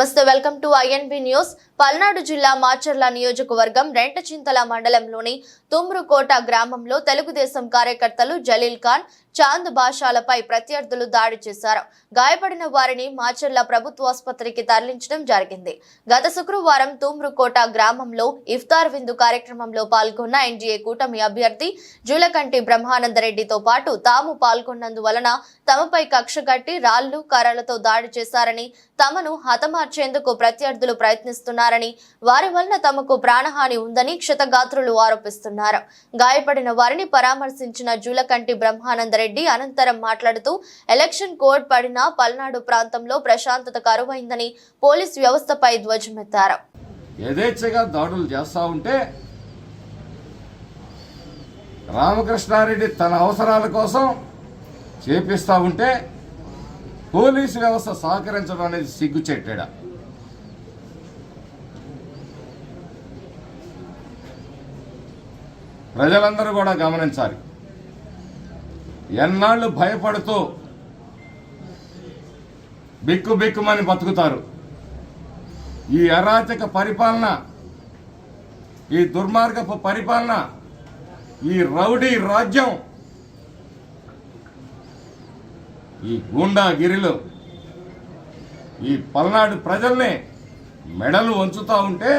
నమస్తే welcome to INB news Palnadu జిల్లా మాచర్ల నియోజకవర్గం రెంటచింతల మండలంలోని తుమ్రుకోట గ్రామంలో తెలుగుదేశం కార్యకర్తలు జలీల్ ఖాన్ చాంద్ బాషాలపై ప్రత్యర్థులు దాడి చేశారు. గాయపడిన వారిని మాచర్ల ప్రభుత్వాసుపత్రికి తరలించడం జరిగింది. గత శుక్రవారం తుమ్రుకోట గ్రామంలో ఇఫ్తార్ విందు కార్యక్రమంలో పాల్గొన్న ఎన్డీఏ కూటమి అభ్యర్థి జూలకంటి బ్రహ్మానందరెడ్డితో పాటు తాము పాల్గొన్నందువలన తమపై కక్ష కట్టి రాళ్ళు కర్రలతో దాడి చేశారని తమను హతమార్చేందుకు ప్రత్యర్థులు ప్రయత్నిస్తున్నారు. చేస్తున్నారని వారి వలన తమకు ప్రాణహాని ఉందని క్షతగాత్రులు ఆరోపిస్తున్నారు. గాయపడిన వారిని పరామర్శించిన జూలకంటి బ్రహ్మానందరెడ్డి అనంతరం మాట్లాడుతూ ఎలక్షన్ కోడ్ పడిన పల్నాడు ప్రాంతంలో ప్రశాంతత కరువైందని పోలీస్ వ్యవస్థపై ధ్వజమెత్తారు. యథేచ్ఛగా దాడులు చేస్తూ ఉంటే రామకృష్ణారెడ్డి తన అవసరాల కోసం చేపిస్తూ ఉంటే పోలీసు వ్యవస్థ సహకరించడం అనేది సిగ్గుచెట్టాడా? ప్రజలందరూ కూడా గమనించాలి. ఎన్నాళ్ళు భయపడుతూ బిక్కు బిక్కుమని బతుకుతారు. ఈ అరాచక పరిపాలన ఈ దుర్మార్గపు పరిపాలన ఈ రౌడీ రాజ్యం ఈ గూండాగిరిలు ఈ పల్నాడు ప్రజల్ని మెడలు వంచుతూ ఉంటే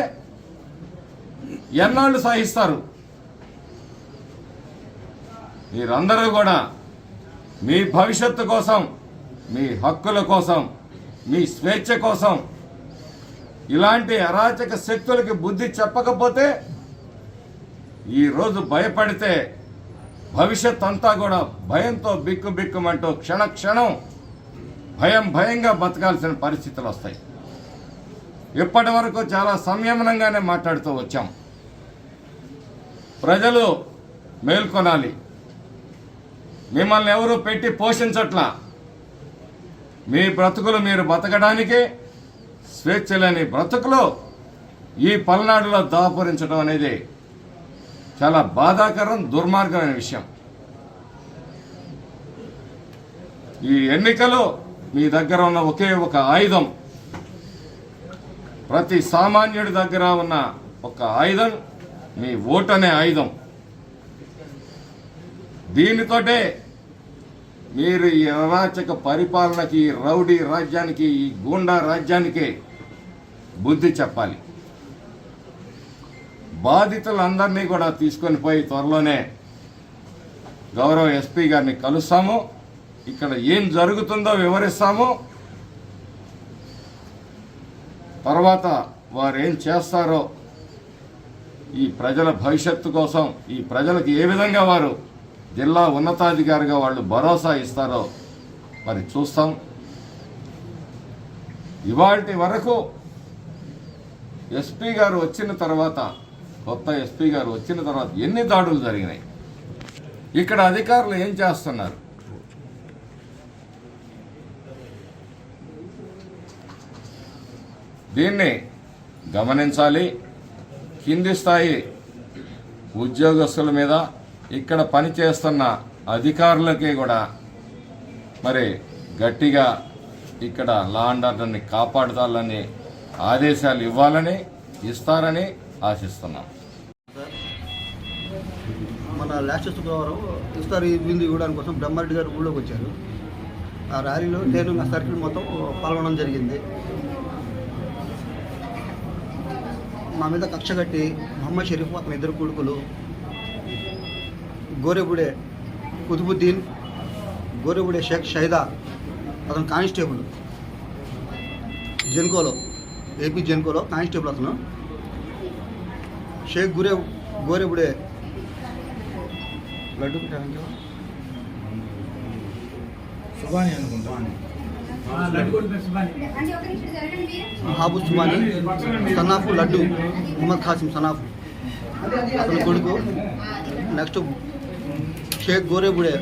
ఎన్నాళ్ళు సాగిస్తారు మీరందరూ కూడా మీ భవిష్యత్తు కోసం మీ హక్కుల కోసం మీ స్వేచ్ఛ కోసం ఇలాంటి అరాచక శక్తులకి బుద్ధి చెప్పకపోతే ఈరోజు భయపడితే భవిష్యత్ అంతా కూడా భయంతో బిక్కు బిక్కుమంటూ క్షణ క్షణం భయం భయంగా బతకాల్సిన పరిస్థితులు వస్తాయి. ఇప్పటి వరకు చాలా సంయమనంగానే మాట్లాడుతూ వచ్చాం. ప్రజలు మేల్కొనాలి. మిమ్మల్ని ఎవరు పెట్టి పోషించట్లా. మీ బ్రతుకులు మీరు బతకడానికి స్వేచ్ఛ లేని బ్రతుకులు ఈ పల్నాడులో దాపురించడం అనేది చాలా బాధాకరం దుర్మార్గమైన విషయం. ఈ ఎన్నికలు మీ దగ్గర ఉన్న ఒకే ఒక ఆయుధం ప్రతి సామాన్యుడి దగ్గర ఉన్న ఒక ఆయుధం మీ ఓటు అనే ఆయుధం. దీనితోటే మీరు ఈ అరాచక పరిపాలనకి ఈ రౌడీ రాజ్యానికి ఈ గూండా రాజ్యానికి బుద్ధి చెప్పాలి. బాధితులందరినీ కూడా తీసుకొని పోయి త్వరలోనే గౌరవ ఎస్పీ గారిని కలుస్తాము. ఇక్కడ ఏం జరుగుతుందో వివరిస్తాము. తర్వాత వారు ఏం చేస్తారో ఈ ప్రజల భవిష్యత్తు కోసం ఈ ప్రజలకు ఏ విధంగా వారు జిల్లా ఉన్నతాధికారిగా వాళ్ళు భరోసా ఇస్తారో మరి చూస్తాం. ఇవాటి వరకు ఎస్పీ గారు వచ్చిన తర్వాత కొత్త ఎస్పీ గారు వచ్చిన తర్వాత ఎన్ని దాడులు జరిగినాయి? ఇక్కడ అధికారులు ఏం చేస్తున్నారు? దీన్ని గమనించాలి. కింది స్థాయి ఉద్యోగస్తుల మీద ఇక్కడ పనిచేస్తున్న అధికారులకి కూడా మరి గట్టిగా ఇక్కడ లా అండ్ ఆర్డర్ని కాపాడుతాలని ఆదేశాలు ఇవ్వాలని ఇస్తారని ఆశిస్తున్నాం. మన లాస్ట్ శుక్రవారం ఇస్తారు ఈ విందు ఇవ్వడానికి కోసం బ్రహ్మారెడ్డి గారు ఊళ్ళోకి వచ్చారు. ఆ ర్యాలీలో నేను నా సర్కిల్ మొత్తం పాల్గొనడం జరిగింది. మా మీద కక్ష కట్టి మహమ్మద్ షరీఫ్ అతని ఇద్దరు కొడుకులు గోరెబుడే కుతుబుద్దీన్ గోరెబుడే షేక్ షైదా అతను కానిస్టేబుల్. జెన్కోలో ఏపీ జెన్కోలో కానిస్టేబుల్ అతను. షేక్ గురే గోరెబుడే. లడ్డు సుబాని అనుకుంటా. Mahabu Sumani son of Laddu Muhammad Khasim son of అతని కొడుకు నెక్స్ట్ షేక్ గోరేబుడే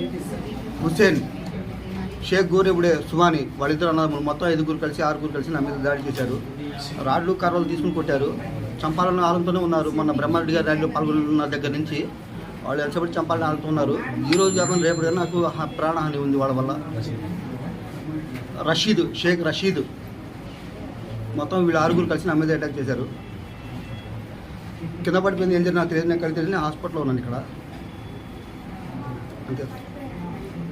హుస్సేన్ షేక్ గోరేబుడే సుమాని వాళ్ళిద్దరు అన్నదమ్ములు మొత్తం ఐదుగురు కలిసి ఆరుగురు కలిసి నా మీద దాడి చేశారు. రాడ్లు కర్రలు తీసుకుని కొట్టారు. చంపాలన్న ఆలంతోనే ఉన్నారు. మొన్న బ్రహ్మారెడ్డి గారి ర్యాలీలో పాల్గొన్న దగ్గర నుంచి వాళ్ళు ఎంతసేపటి చంపాలని ఆలుతున్నారు ఈ రోజు కాకుండా రేపు కానీ నాకు ప్రాణహాని ఉంది వాళ్ళ వల్ల. రషీద్ షేక్ రషీద్. మొత్తం వీళ్ళు ఆరుగురు కలిసి నా మీద అటాక్ చేశారు. కింద పడిపోయింది ఏం జరిగింది నాకు తెలియదు. నాకు తెలియదు హాస్పిటల్లో ఉన్నాను ఇక్కడ. అంతే